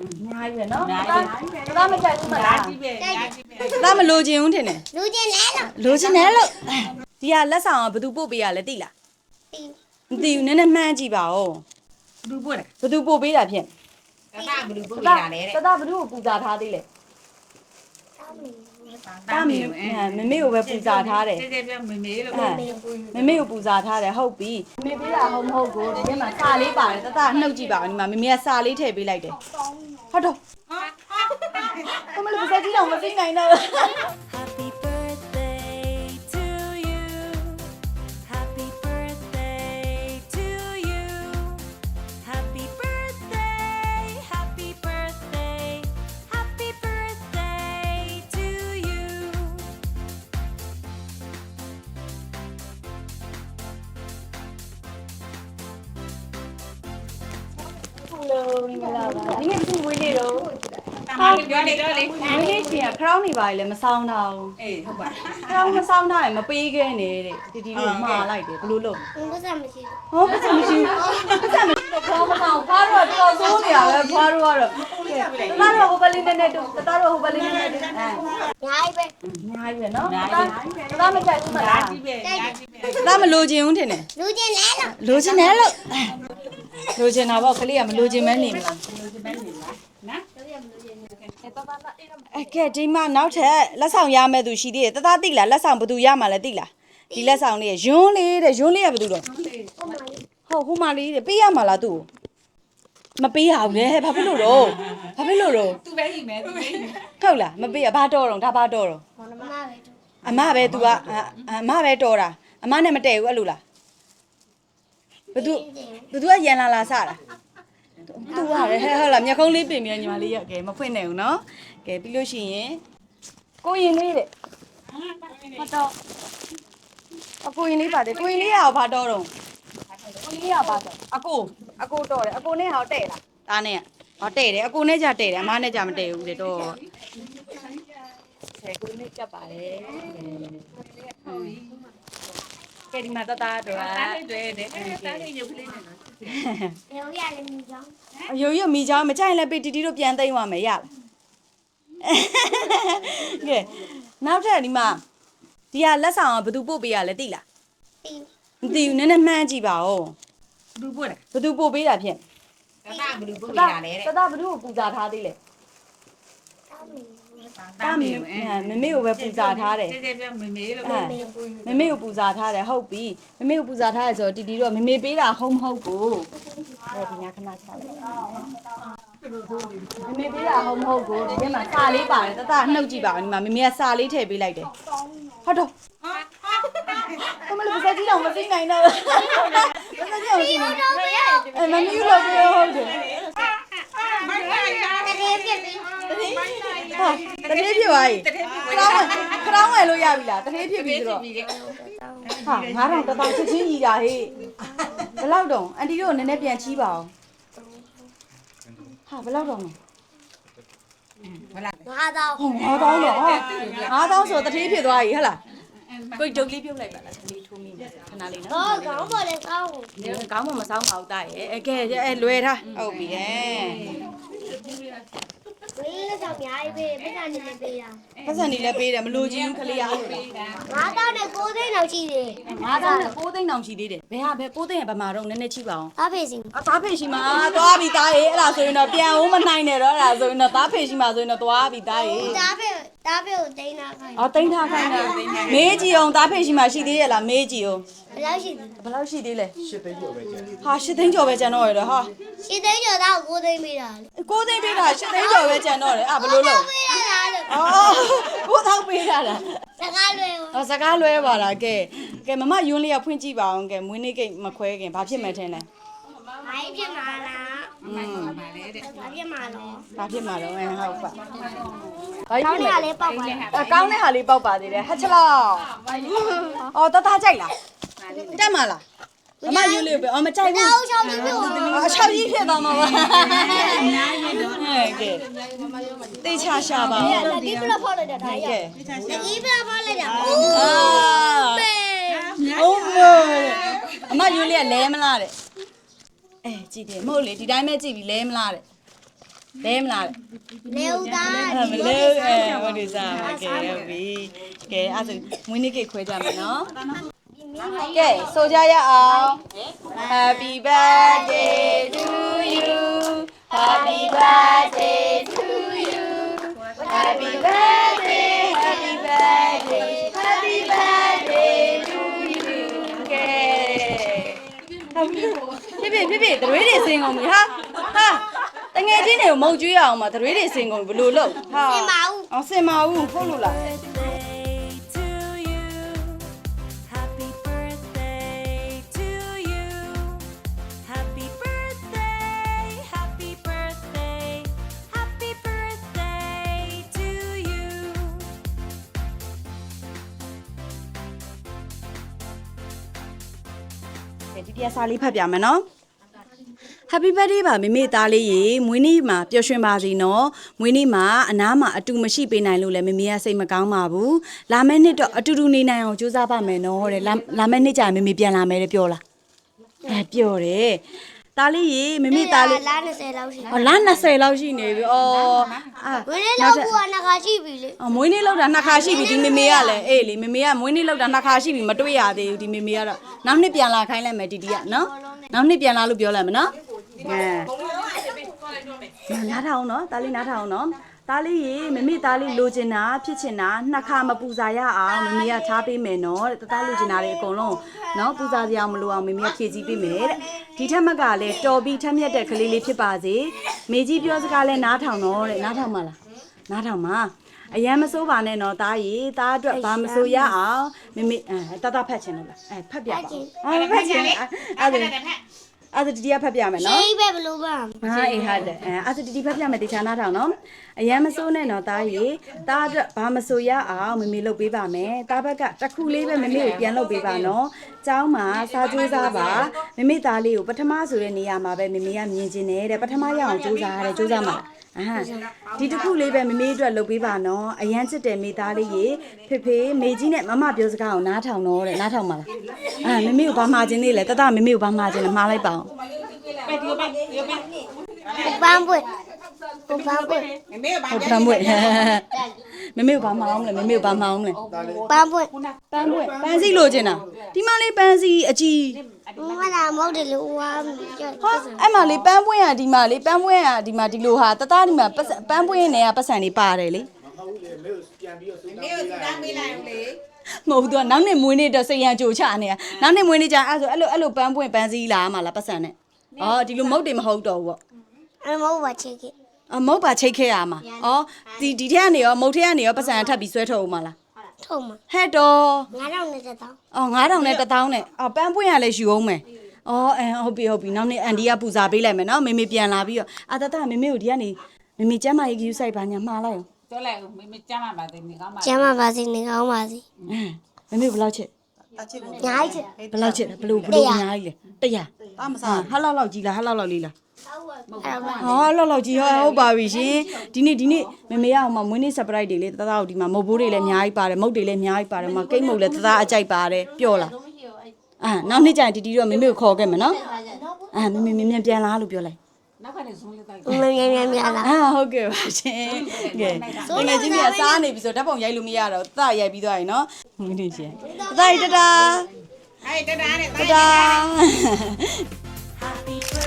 အများကြီးပဲနော်အများဒါကြီးဒါမကြိုက်ဘူးမဒါလားကြီးပဲဒါကြီးပဲဒါမလိုချင်ဘူးထင်တယ်လူကျင်လဲလို့လိုချင်တယ်လို့ဒီကလက်ဆောင်ကဘယ်သူပို့ပေးရလဲသိလားတီးမသိဘူးနည်းနည်းမှန်းကြည့်ပါဦးဘူးပို့တယ်ဘယ်သူပို့ပေးတာဖြင့်တတာဘလူပို့တပြတာလေတဲ့တဘယ်သူကိုပူဇာထားသေးလဲ တာမေမမေကိုပဲပူဇာထားတယ်တဲ့တဲ့ပြမမေလို့မမေကိုပူဇာထားတယ်ဟုတ်ပြီမမေပေးတာဟုတ်မဟုတ်ကိုဒီထဲမှာစာလေးပါတယ်တတနှုတ်ကြည့်ပါဦးဒီမှာမမေကစာလေးထည့်ပေးလိုက်တယ်ဟုတ်တော့ဘမလို့စက်ကြီးတော့မသိနိုင်တော့ Happy ဒီနေ့ခုဝေးနေတော့တာမလေးပြောလေပြောလေဝေးနေရှင်က crown နေပါလေမဆောင်တာဘူးအေးဟုတ်ပါ crown မဆောင်တာရင်မပေးခဲ့နေတဲ့တီတီတို့မှားလိုက်တယ်ဘလို့လို့ဘုရားမရှိဘူးဟောပတ်စံမရှိဘူးပတ်စံမရှိတော့ခေါင်းမဆောင်ဖားတော့တော်ဆိုးနေရပဲဖားတော့ကတော့ဖားတော့ဟိုဘက်လေးနဲ့နဲ့တူတသားတော့ဟိုဘက်လေးနဲ့နဲ့တူအဲညာကြီးပဲအများကြီးပဲနော်တသားမကြိုက်ဘူးမဒါလားကြီးပဲဒါကြီးပဲတသားမလိုချင်ဘူးထင်တယ်လူကျင်လဲလို့လိုချင်တယ်လို့ လိုချင်တာပေါ့ကလေးကမလိုချင်မဲနေမလားနော်အဲကဲဒီမှာနောက်ထပ်လက်ဆောင်ရမဲ့သူရှိသေးတယ်တသားသိလားလက်ဆောင်ဘယ်သူရမှာလဲသိလားဒီလက်ဆောင်လေးရွန်းလေးတဲ့ရွန်းလေးကဘယ်သူတော့ဟုတ်ဟိုမလေးတဲ့ပေးရမှာလားသူ့မပေးရဘူးလေဘာဖြစ်လို့တော့ဘာဖြစ်လို့တော့သူပဲဟိမယ်သူပဲဟိမယ်ဟုတ်လားမပေးရဘာတော့တော့ဒါဘာတော့တော့မမပဲတူအမပဲ तू ကအအမပဲတော်တာအမနဲ့မတည့်ဘူးအဲ့လိုလား ဘသူဘသူကရန်လာလာစတာသူကလည်းဟဲ့ဟုတ်လားမျက်ခုံးလေးပြင်ပြီးတော့ညီမလေးရကဲမဖွင့်နိုင်ဘူးနော်ကဲပြီးလို့ရှိရင်ကိုရင်လေးတဲ့ဟုတ်တော့အကိုရင်လေးပါတယ်ကိုရင်လေးကရောဘာတော့တော့ကိုရင်လေးကဘာတော့အကိုအကိုတော့တယ်အကိုနဲ့ဟောတဲ့လားဒါနဲ့ကဟောတဲ့တယ်အကိုနဲ့ကြတဲ့တယ်အမနဲ့ကြမတဲ့ဘူးလေတော့ဆယ်ကိုနဲ့ကြပါတယ် ကဲဒီမှာတသားတော့တာလေးတွေတဲ့တာလေးရုပ်ကလေးနဲ့ရောရလည်းမြည်ကြောင်းအယိုရမိချောင်းမကြိုက်လည်းပေးတီတီတို့ပြန်သိမ့်သွားမယ်ရလားကဲနောက်ထပ်ဒီမှာဒီကလက်ဆောင်ကဘယ်သူပို့ပေးရလဲသိလားတီးမသိဘူးနည်းနည်းမှန်းကြည့်ပါဦးဘူးပို့တယ်ဘယ်သူပို့ပေးတာဖြင့်တတာဘလူပို့ပြတာလေတဲ့တတဘယ်သူကိုပူဇာထားသေးလဲတာမေ မမေကိုပဲပူဇာထားတယ်တဲ့တဲ့ပြမမေလို့မမေကိုပူဇာထားတယ်ဟုတ်ပြီမမေကိုပူဇာထားတယ်ဆိုတော့တီတီတို့ကမမေပေးတာဟုတ်မဟုတ်ကိုအဲဒီညာခဏချလိုက်မမေပေးတာဟုတ်မဟုတ်ကိုဒီထဲမှာစာလေးပါတယ်တတနှုတ်ကြည့်ပါဦးဒီမှာမမေကစာလေးထည့်ပေးလိုက်တယ်ဟုတ်တော့ဘမလို့စက်ကြီးတော့မသိနိုင်တော့ဘူးစက်ကြီးအောင်ကြည့်နေအဲမမီလို့ပြောဟုတ်တယ်တကယ်ပြစ်ပြီး ဟာတတိဖြစ်သွားပြီတဲ့တဲ့ခရောင်းဝယ်ခရောင်းဝယ်လို့ရပြီလားတတိဖြစ်ပြီပြီးဆိုတော့တော့ပြီးတဲ့ဟာ9000တပေါင်းချက်ချင်းကြီးတာဟေးဘယ်လောက်တော့အန်တီတို့နည်းနည်းပြန်ချီးပါအောင်ဟာဘယ်လောက်တော့လဲဟုတ်လားငါတော့ဟော9000တော့ဟာ9000ဆိုတတိဖြစ်သွားပြီဟဟလားကိုဒုတ်လေးပြုတ်လိုက်ပါလားတတိထိုးမိတယ်ခဏလေးနော်တော့ခေါင်းပေါ်လည်းကောင်းဒီကောင်းမှမဆောင်ပါဘူးတာရဲ့အဲကဲအဲလွယ်ထားဟုတ်ပြီအဲ ဝေးလည်းကြောင်များကြီးပဲပတ်စံနေလည်းပေးတာပတ်စံနေလည်းပေးတယ်မလို့ချင်းခလေးရလို့ငါတော့နဲ့ကိုသိန်းလောက်ရှိတယ်9000နဲ့6သိန်းတောင်ရှိသေးတယ်ဘယ်ဟာဘယ်6သိန်းကဗမာတော့နည်းနည်းချိပါအောင်အဖေစီအသားဖေရှိမှာသွားပြီသားရေအဲ့ဒါဆိုရင်တော့ပြန်ဦးမနိုင်နဲ့တော့အဲ့ဒါဆိုရင်တော့သားဖေရှိမှာဆိုရင်တော့သွားပြီသားရေတားဖေတားဖေကိုတိန်းတာခိုင်းအော်တိန်းထားခိုင်းတာမေးကြည့်အောင်သားဖေရှိမှာရှိသေးရဲ့လားမေးကြည့်အောင် ဘယ်လောက်ရှိလဲဘယ်လောက်ရှိသေးလဲ8သိန်းကျော်ပဲကျန်ဟာ8သိန်းကျော်ပဲကျန်တော့ရတော့ဟာရှင်းသိန်းကျော်တော့ကိုသိန်းပေးတာလေ9သိန်းပေးတာ8သိန်းကျော်ပဲကျန်တော့တယ်အာဘယ်လိုလုပ်ပေးရတာလို့အော်ကိုသောက်ပေးတာလားစကားလွယ်အော်စကားလွဲပါလားကဲကဲမမယွန်းလေးကဖွင့်ကြည့်ပါအောင်ကဲမွေးနေ့ကိတ်မခွဲခင်ဘာဖြစ်မှန်းထင်လဲဘာဖြစ်မှာလားอืมပါလေတဲ့ဘာဖြစ်မှာလဲဘာဖြစ်မှာတော့အဲဟုတ်ပါဘာကောဖြစ်င်းမှာတာလဲလေးပေါက်ပါအကောင်းတဲ့ဟာလေးပေါက်ပါသေးတယ်ဟတ်ချလောက်အော်တသားကြိုက်လား တက်မှာလားအမယူလေးပဲအော်မကြိုက်ဘူး တောက်ချောင်းပြီးပြော အချောက်ကြီးဖြစ်သွားမှာပါဟဲ့ကဲတေချာရှာပါဦး လက်ကြီးဘလောက်ဖောက်လိုက်တာဒါရ ကဲ လက်ကြီးဘလောက်ဖောက်လိုက်တာအိုး အာ ပဲ ဟုတ်မအမယူလေးကလဲမလားတဲ့အဲကြည့်တယ်မဟုတ်လေဒီတိုင်းပဲကြည့်ပြီးလဲမလားတဲ့ လဲမလား လေဦးသား အဲ့မလဲအဲဟိုဒီစားโอเคဟုတ်ပြီကဲအဲ့ဆိုမွေးနေ့ကိတ်ခွဲကြမယ်နော် ကဲဆိုကြရအောင် Happy birthday to you Happy birthday to you Happy birthday Happy birthday Happy birthday to you ကဲဖြစ်ဖြစ်ဖြစ်ဖြစ်တရွေးတွေစင်ကုန်ပြီဟာဟာတငယ်ချင်းတွေကိုမုတ်ကျွေးအောင်မှာတရွေးတွေစင်ကုန်ပြီဘယ်လိုလုပ်ဟာ စင်ပါဦး အောင်စင်ပါဘူးဟုတ်လို့လား ကဲဒီပြစာလေးဖတ်ပြမယ်နော် Happy birthday ပါမေမေသားလေးရေမွေးနေ့မှာပျော်ရွှင်ပါစေနော်မွေးနေ့မှာအနားမှာအတူမရှိပေးနိုင်လို့လည်းမေမေကစိတ်မကောင်းပါဘူးလာမယ့်နှစ်တော့အတူတူနေနိုင်အောင်ကြိုးစားပါမယ်နော်တဲ့လာလာမယ့်နှစ်ကျရင်မေမေပြန်လာမယ်တဲ့ပြောလားအဲပြောတယ် သားလေးရေမေမေသားလေးလား20လောက်ရှိဟောလာ20လောက်ရှိနေပြီဩအာဝင်းလေးလောက်ကူကနခါရှိပြီလေအော်မွေးနေ့လောက်တာနှစ်ခါရှိပြီဒီမေမေကလည်းအေးလေမေမေကမွေးနေ့လောက်တာနှစ်ခါရှိပြီမတွေ့ရသေးဘူးဒီမေမေကတော့နောက်နှစ်ပြန်လာခိုင်းလိုက်မယ်တီတီကနော်နောက်နှစ်ပြန်လာလို့ပြောလိုက်မယ်နော်အဲနားထောင်နော်တားလေးနားထောင်နော် တားလေးရေမမေတားလေးလိုချင်တာဖြစ်ချင်တာနှစ်ခါမပူဇာရအောင်မမေကထားပေးမယ်နော်တဲ့တသားလိုချင်တာတွေအကုန်လုံးနော်ပူဇာစရာမလိုအောင်မမေကဖြည့်ဆည်းပေးမယ်တဲ့ဒီထက်မကလည်းတော်ပြီးထက်မြက်တဲ့ကလေးလေးဖြစ်ပါစေမေကြီးပြောစကားလဲနားထောင်တော့တဲ့နားထောင်ပါလားနားထောင်ပါအရန်မစိုးပါနဲ့နော်တားရီတားအတွက်ဘာမစိုးရအောင်မမေအဲတတဖတ်ချင်လို့လားအဲဖတ်ပြပါအဲဖတ်ချင်အဲ့ဒါ အဲ့ဒါဒီဒီကဖတ်ပြမယ်နော်ရှိပဲဘလို့ပါဟာအေးဟာတဲ့အဲအဲ့ဒါဒီဒီဖတ်ပြမယ်တေချာနားထောင်နော်အရန်မစိုးနဲ့နော်တားရီတားအတွက်ဘာမစိုးရအောင်မမေလုပ်ပေးပါမယ်တားဘက်ကတစ်ခုလေးပဲမမေကိုပြန်လုပ်ပေးပါနော်ကျောင်းမှာစာကြိုးစားပါမမေသားလေးကိုပထမဆိုတဲ့နေရာမှာပဲမမေကမြင်ကျင်တယ်တဲ့ပထမရအောင်ကြိုးစားရတယ်ကြိုးစားမှာ အာဒီတစ်ခုလေးပဲမမေအတွက်လုပ်ပေးပါနော်အရန်ချစ်တယ်မိသားလေးရေဖေဖေမေကြီးနဲ့မမပြောစကားကိုနားထောင်တော့တဲ့နားထောင်ပါလားအာမမေကိုဘာမှာခြင်းသေးလဲတတမမေကိုဘာမှာခြင်းလဲမှားလိုက်ပါအောင်ပဲဒီပဲဒီပဲပန်းပွင့်ပန်းပွင့်မမေဘာဟုတ်ပန်းပွင့် မမေကိုဘာမှာအောင်လဲမမေကိုဘာမှာအောင်လဲပန်းပွင့်ပန်းပွင့်ပန်းစီလိုချင်တာဒီမလေးပန်းစီအကြီးမလာမဟုတ်တယ်လို့ဝါဟာအဲ့မလေးပန်းပွင့်ကဒီမလေးပန်းပွင့်ကဒီမဒီလိုဟာတသားဒီမှာပတ်စံပန်းပွင့်နဲ့ကပတ်စံလေးပါတယ်လေမေကိုစတားမေးလိုက်ဦးလေမဟုတ်ဘူးသူကနောက်နှစ်မွေးနေ့တော့စိတ်ရန်ကြိုချနေတာနောက်နှစ်မွေးနေ့ကျရင်အဲ့ဆိုအဲ့လိုအဲ့လိုပန်းပွင့်ပန်းစီလာမှာလားပတ်စံနဲ့အော်ဒီလိုမဟုတ်တယ်မဟုတ်တော့ဘူးပေါ့အမဟုတ်ပါချေကေ အမဟုတ်ပါချိတ်ခဲ့ရမှာဩဒီဒီထက်ကနေရောမုတ်ထက်ကနေရောပတ်စံထပ်ပြီးဆွဲထုတ်အောင်မလားထုံးမဟဲ့တော့ငါတော့နေတဲ့တောင်းအော်9000နဲ့1000နဲ့အော်ပန်းပွင့်ရလဲယူအောင်မယ်အော်အဲဟုတ်ပြီဟုတ်ပြီနောက်နေ့အန်ဒီကပူဇာပေးလိုက်မယ်နော်မေမေပြန်လာပြီးတော့အာတတမေမေကိုဒီကနေမေမေကျမ်းမာရေးကြီးဆိုင်ပါညာမှားလိုက်အောင်တော်လိုက်ဦးမမေကျမ်းမှာပါတယ်နေကောင်းပါကျမ်းပါပါစေနေကောင်းပါစေအင်းမေမေဘယ်လောက်ချစ်ညာချစ်ဘယ်လောက်ချစ်လဲဘယ်လိုဘယ်လိုအများကြီးလဲ100တာမဟာစားဟာလောက်လောက်ကြီးလားဟာလောက်လောက်လေးလားအဲ့ဒါ ဟာလောက်လောက်ကြီးဟာဟုတ်ပါပြီရှင်ဒီနေ့ဒီနေ့မေမေရအောင်မမွေးနေ့ surprise တွေလေတသားကိုဒီမှာမုတ်ဘိုးတွေလည်းအများကြီးပါတယ်မုတ်တွေလည်းအများကြီးပါတယ်မကိတ်မုတ်လည်းတသားအကြိုက်ပါတယ်ပြောလားအာနောက်နေ့ကျရင်တီတီတော့မေမေကိုခေါ်ခဲ့မယ်နော်အာမေမေမြင်ပြန်လာလို့ပြောလိုက်နောက်ကနေဆုံးလေးတိုက်မမြင်မြင်မြင်လာအာဟုတ်ကဲ့ပါရှင်ကဲတကယ်ချင်းကြီးစားနေပြီဆိုဓာတ်ပုံရိုက်လို့မရတော့တရိုက်ပြီးသွားရင်နော်မင်းတို့ရှင်တတတတာဟဲ့တတားနဲ့တတာ Happy birthday